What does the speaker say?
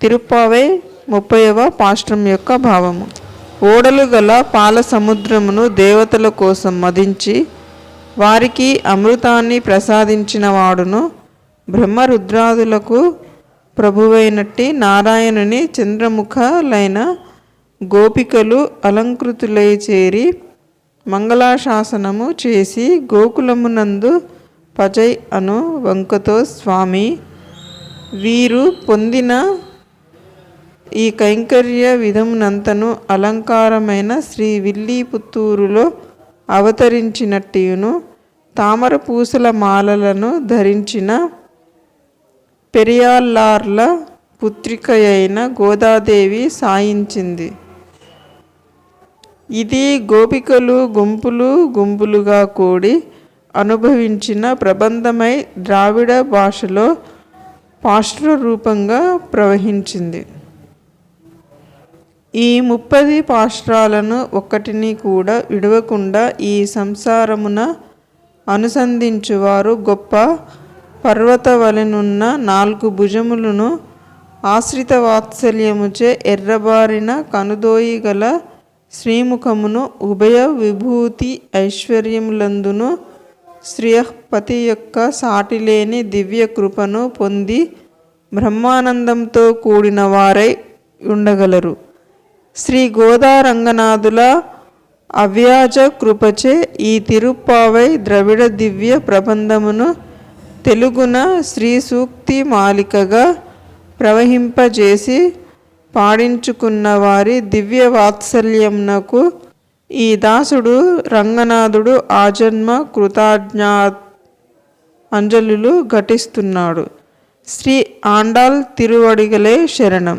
తిరుప్పావై ముప్పైవ పాశ్రం యొక్క భావము. ఓడలు గల పాల సముద్రమును దేవతల కోసం మదించి వారికి అమృతాన్ని ప్రసాదించిన వాడును బ్రహ్మరుద్రాదులకు ప్రభువైనట్టి నారాయణుని చంద్రముఖలైన గోపికలు అలంకృతులై చేరి మంగళాశాసనము చేసి గోకులమునందు పజై అను వంకతో స్వామి వీరు పొందిన ఈ కైంకర్య విధమునంతను అలంకారమైన శ్రీ విల్లీపుత్తూరులో అవతరించినట్టియును. తామర పూసల మాలలను ధరించిన పెరియాల్లార్ల పుత్రికయైన గోదాదేవి సాయించింది. ఇది గోపికలు గుంపులు గుంపులుగా కూడి అనుభవించిన ప్రబంధమై ద్రావిడ భాషలో పాశ్వరూపంగా ప్రవహించింది. ఈ ముప్పది పాశ్రాలను ఒక్కటిని కూడా విడవకుండా ఈ సంసారమున అనుసంధించువారు గొప్ప పర్వతవలెనున్న నాలుగు భుజములను ఆశ్రిత వాత్సల్యముచే ఎర్రబారిన కనుదోయి గల శ్రీముఖమును ఉభయ విభూతి ఐశ్వర్యములందును శ్రీయపతి యొక్క సాటిలేని దివ్య కృపను పొంది బ్రహ్మానందంతో కూడిన వారై ఉండగలరు. శ్రీ గోదారంగనాథుల అవ్యాజ కృపచే ఈ తిరుప్పావై ద్రవిడ దివ్య ప్రబంధమును తెలుగున శ్రీ సూక్తి మాలికగా ప్రవహింపజేసి పాడించుకున్న వారి దివ్య వాత్సల్యమునకు ఈ దాసుడు రంగనాథుడు ఆజన్మ కృతజ్ఞా అంజలులు ఘటిస్తున్నాడు. శ్రీ ఆండాల్ తిరువడిగలే శరణం.